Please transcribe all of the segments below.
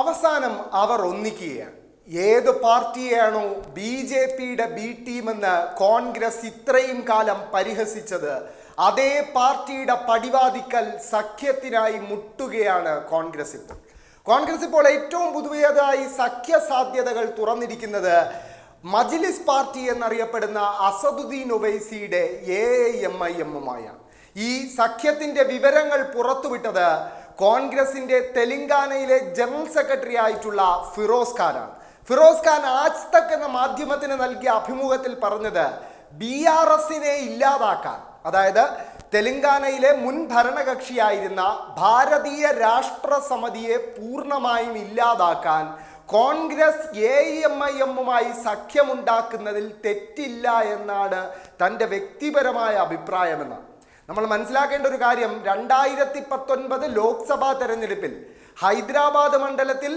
അവസാനം അവർ ഒന്നിക്കുകയാണ്. ഏത് പാർട്ടിയെയാണോ ബി ജെ പിയുടെ ബി ടീമെന്ന് കോൺഗ്രസ് ഇത്രയും കാലം പരിഹസിച്ചത് അതേ പാർട്ടിയുടെ പടിവാതിക്കൽ സഖ്യത്തിനായി മുട്ടുകയാണ് കോൺഗ്രസ് ഇപ്പോൾ. കോൺഗ്രസ് ഇപ്പോൾ ഏറ്റവും പുതുതായി സഖ്യ സാധ്യതകൾ തുറന്നിരിക്കുന്നത് മജ്ലിസ് പാർട്ടി എന്നറിയപ്പെടുന്ന അസദുദ്ദീൻ ഒവൈസിയുടെ എ എം ഐ എമ്മുമായാണ് ഈ സഖ്യത്തിന്റെ വിവരങ്ങൾ പുറത്തുവിട്ടത് കോൺഗ്രസിന്റെ തെലങ്കാനയിലെ ജനറൽ സെക്രട്ടറി ആയിട്ടുള്ള ഫിറോസ് ഖാനാണ്. ഫിറോസ് ഖാൻ ആജ് തക് എന്ന മാധ്യമത്തിന് നൽകിയ അഭിമുഖത്തിൽ പറഞ്ഞത് ബി ആർ എസിനെ ഇല്ലാതാക്കാൻ. അതായത് തെലങ്കാനയിലെ മുൻ ഭരണകക്ഷിയായിരുന്ന ഭാരതീയ രാഷ്ട്ര സമിതിയെ പൂർണമായും ഇല്ലാതാക്കാൻ കോൺഗ്രസ് എ എം ഐ എമ്മുമായി സഖ്യമുണ്ടാക്കുന്നതിൽ തെറ്റില്ല എന്നാണ് തന്റെ വ്യക്തിപരമായ അഭിപ്രായമെന്ന്. നമ്മൾ മനസ്സിലാക്കേണ്ട ഒരു കാര്യം രണ്ടായിരത്തി പത്തൊൻപത് ലോക്സഭാ തെരഞ്ഞെടുപ്പിൽ ഹൈദരാബാദ് മണ്ഡലത്തിൽ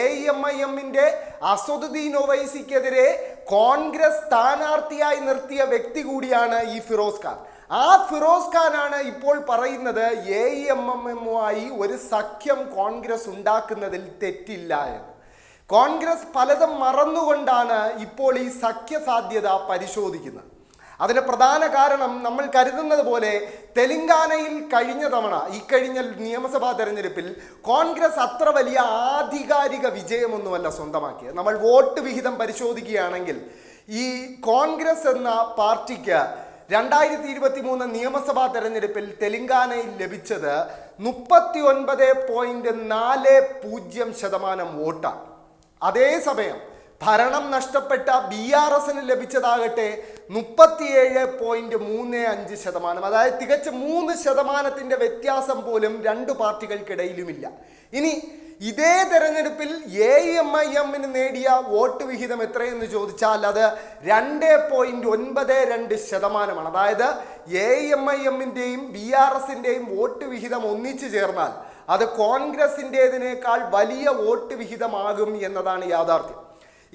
എ എം ഐ എമ്മിന്റെ അസദുദ്ദീൻ ഒവൈസിക്കെതിരെ കോൺഗ്രസ് സ്ഥാനാർത്ഥിയായി നിർത്തിയ വ്യക്തി കൂടിയാണ് ഈ ഫിറോസ് ഖാൻ. ആ ഫിറോസ് ഖാനാണ് ഇപ്പോൾ പറയുന്നത് എ എം എം എമ്മുമായി ഒരു സഖ്യം കോൺഗ്രസ് ഉണ്ടാക്കുന്നതിൽ തെറ്റില്ല എന്ന്. കോൺഗ്രസ് പലതും മറന്നുകൊണ്ടാണ് ഇപ്പോൾ ഈ സഖ്യ സാധ്യത പരിശോധിക്കുന്നത്. അതിന് പ്രധാന കാരണം നമ്മൾ കരുതുന്നത് പോലെ തെലങ്കാനയിൽ കഴിഞ്ഞ തവണ ഈ കഴിഞ്ഞ നിയമസഭാ തെരഞ്ഞെടുപ്പിൽ കോൺഗ്രസ് അത്ര വലിയ ആധികാരിക വിജയമൊന്നുമല്ല സ്വന്തമാക്കിയത്. നമ്മൾ വോട്ട് വിഹിതം പരിശോധിക്കുകയാണെങ്കിൽ ഈ കോൺഗ്രസ് എന്ന പാർട്ടിക്ക് രണ്ടായിരത്തി ഇരുപത്തി മൂന്ന് നിയമസഭാ തെരഞ്ഞെടുപ്പിൽ തെലങ്കാനയിൽ ലഭിച്ചത് മുപ്പത്തി ഒൻപത് പോയിന്റ് നാല് പൂജ്യം ശതമാനം വോട്ടാണ്. അതേസമയം ഭരണം നഷ്ടപ്പെട്ട ബി ആർ എസിന് ലഭിച്ചതാകട്ടെ മുപ്പത്തിയേഴ് പോയിന്റ് മൂന്ന് അഞ്ച് ശതമാനം. അതായത് തികച്ച് മൂന്ന് ശതമാനത്തിന്റെ വ്യത്യാസം പോലും രണ്ട് പാർട്ടികൾക്കിടയിലുമില്ല. ഇനി ഇതേ തെരഞ്ഞെടുപ്പിൽ എ എം ഐ എമ്മിന് നേടിയ വോട്ട് വിഹിതം എത്രയെന്ന് ചോദിച്ചാൽ അത് രണ്ട് പോയിന്റ് ഒൻപത് രണ്ട് ശതമാനമാണ്. അതായത് എ എം ഐ എമ്മിന്റെയും ബി ആർ എസിന്റെയും വോട്ട് വിഹിതം ഒന്നിച്ചു ചേർന്നാൽ അത് കോൺഗ്രസിന്റെതിനേക്കാൾ വലിയ വോട്ട് വിഹിതമാകും എന്നതാണ് യാഥാർത്ഥ്യം.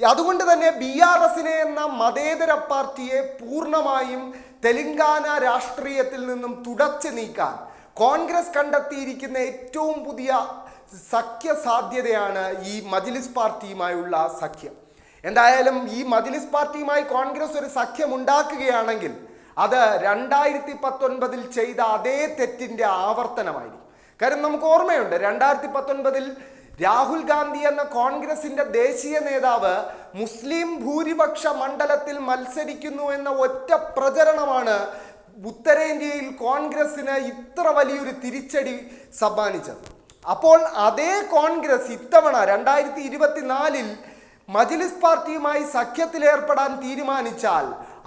അതുകൊണ്ട് തന്നെ ബി ആർ എസിനെ എന്ന മതേതര പാർട്ടിയെ പൂർണമായും തെലങ്കാന രാഷ്ട്രീയത്തിൽ നിന്നും തുടച്ചു നീക്കാൻ കോൺഗ്രസ് കണ്ടെത്തിയിരിക്കുന്ന ഏറ്റവും പുതിയ സഖ്യ സാധ്യതയാണ് ഈ മജ്ലിസ് പാർട്ടിയുമായുള്ള സഖ്യം. എന്തായാലും ഈ മജ്ലിസ് പാർട്ടിയുമായി കോൺഗ്രസ് ഒരു സഖ്യം ഉണ്ടാക്കുകയാണെങ്കിൽ അത് രണ്ടായിരത്തി പത്തൊൻപതിൽ ചെയ്ത അതേ തെറ്റിന്റെ ആവർത്തനമായിരിക്കും. കാര്യം നമുക്ക് ഓർമ്മയുണ്ട് രണ്ടായിരത്തി പത്തൊൻപതിൽ രാഹുൽ ഗാന്ധി എന്ന കോൺഗ്രസിന്റെ ദേശീയ നേതാവ് മുസ്ലിം ഭൂരിപക്ഷ മണ്ഡലത്തിൽ മത്സരിക്കുന്നു എന്ന ഒറ്റ പ്രചരണമാണ് ഉത്തരേന്ത്യയിൽ കോൺഗ്രസിന് ഇത്ര വലിയൊരു തിരിച്ചടി സമ്മാനിച്ചത്. അപ്പോൾ അതേ കോൺഗ്രസ് ഇത്തവണ രണ്ടായിരത്തി ഇരുപത്തിനാലിൽ മജ്ലിസ് പാർട്ടിയുമായി സഖ്യത്തിലേർപ്പെടാൻ തീരുമാനിച്ചാൽ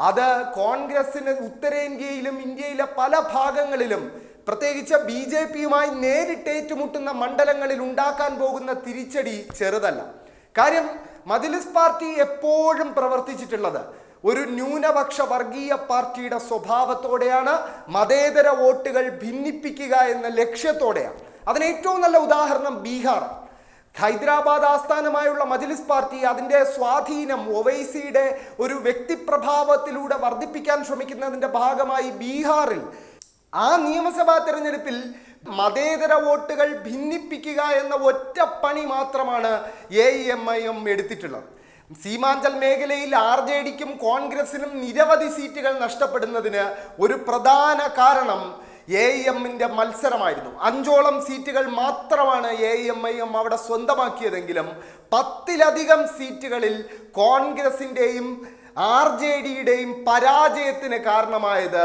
അത് കോൺഗ്രസിന് ഉത്തരേന്ത്യയിലും ഇന്ത്യയിലെ പല ഭാഗങ്ങളിലും പ്രത്യേകിച്ച് ബി ജെ പിയുമായി നേരിട്ട് ഏറ്റുമുട്ടുന്ന മണ്ഡലങ്ങളിൽ ഉണ്ടാക്കാൻ പോകുന്ന തിരിച്ചടി ചെറുതല്ല. കാര്യം മജിലിസ് പാർട്ടി എപ്പോഴും പ്രവർത്തിച്ചിട്ടുള്ളത് ഒരു ന്യൂനപക്ഷ വർഗീയ പാർട്ടിയുടെ സ്വഭാവത്തോടെയാണ്. മതേതര വോട്ടുകൾ ഭിന്നിപ്പിക്കുക എന്ന ലക്ഷ്യത്തോടെയാണ്. അതിന് ഏറ്റവും നല്ല ഉദാഹരണം ബീഹാർ. ഹൈദരാബാദ് ആസ്ഥാനമായുള്ള മജ്ലിസ് പാർട്ടി അതിന്റെ സ്വാധീനം ഒവൈസിയുടെ ഒരു വ്യക്തിപ്രഭാവത്തിലൂടെ വർദ്ധിപ്പിക്കാൻ ശ്രമിക്കുന്നതിന്റെ ഭാഗമായി ബീഹാറിൽ ആ നിയമസഭാ തെരഞ്ഞെടുപ്പിൽ മതേതര വോട്ടുകൾ ഭിന്നിപ്പിക്കുക എന്ന ഒറ്റ പണി മാത്രമാണ് എ എം ഐ എം എടുത്തിട്ടുള്ളത്. സീമാഞ്ചൽ മേഖലയിൽ ആർ ജെ ഡിക്കും കോൺഗ്രസിനും നിരവധി സീറ്റുകൾ നഷ്ടപ്പെടുന്നതിന് ഒരു പ്രധാന കാരണം എ എമ്മിന്റെ മത്സരമായിരുന്നു. അഞ്ചോളം സീറ്റുകൾ മാത്രമാണ് എ എം ഐ എം അവിടെ സ്വന്തമാക്കിയതെങ്കിലും പത്തിലധികം സീറ്റുകളിൽ കോൺഗ്രസിന്റെയും ആർ ജെ ഡിയുടെയും പരാജയത്തിന് കാരണമായത്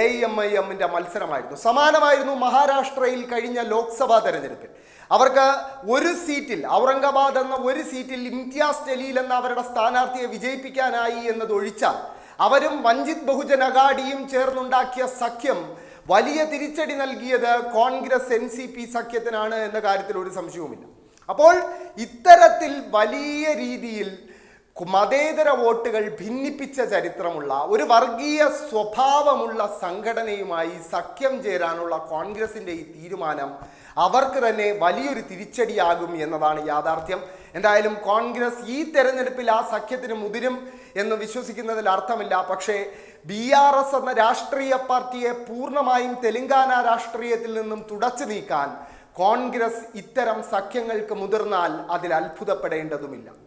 എ എം ഐ എമ്മിന്റെ മത്സരമായിരുന്നു. സമാനമായിരുന്നു മഹാരാഷ്ട്രയിൽ കഴിഞ്ഞ ലോക്സഭാ തെരഞ്ഞെടുപ്പിൽ. അവർക്ക് ഒരു സീറ്റിൽ ഔറംഗാബാദ് എന്ന ഒരു സീറ്റിൽ ഇംതിയാസ് ജലീൽ എന്ന അവരുടെ സ്ഥാനാർത്ഥിയെ വിജയിപ്പിക്കാനായി എന്നതൊഴിച്ചാൽ അവരും വഞ്ചിത് ബഹുജൻ അഗാഡിയും ചേർന്നുണ്ടാക്കിയ സഖ്യം വലിയ തിരിച്ചടി നൽകിയത് കോൺഗ്രസ് എൻ സി പി സഖ്യത്തിനാണ് എന്ന കാര്യത്തിൽ ഒരു സംശയവുമില്ല. അപ്പോൾ ഇത്തരത്തിൽ വലിയ രീതിയിൽ മതേതര വോട്ടുകൾ ഭിന്നിപ്പിച്ച ചരിത്രമുള്ള ഒരു വർഗീയ സ്വഭാവമുള്ള സംഘടനയുമായി സഖ്യം ചേരാനുള്ള കോൺഗ്രസിന്റെ ഈ തീരുമാനം അവർക്ക് തന്നെ വലിയൊരു തിരിച്ചടിയാകും എന്നതാണ് യാഥാർത്ഥ്യം. എന്തായാലും കോൺഗ്രസ് ഈ തെരഞ്ഞെടുപ്പിൽ ആ സഖ്യത്തിന് മുതിരും എന്ന് വിശ്വസിക്കുന്നതിൽ അർത്ഥമില്ല. പക്ഷേ ബി ആർ എസ് എന്ന രാഷ്ട്രീയ പാർട്ടിയെ പൂർണമായും തെലങ്കാന രാഷ്ട്രീയത്തിൽ നിന്നും തുടച്ചു നീക്കാൻ കോൺഗ്രസ് ഇത്തരം സഖ്യങ്ങൾക്ക് മുതിർന്നാൽ അതിൽ അത്ഭുതപ്പെടേണ്ടതുമില്ല.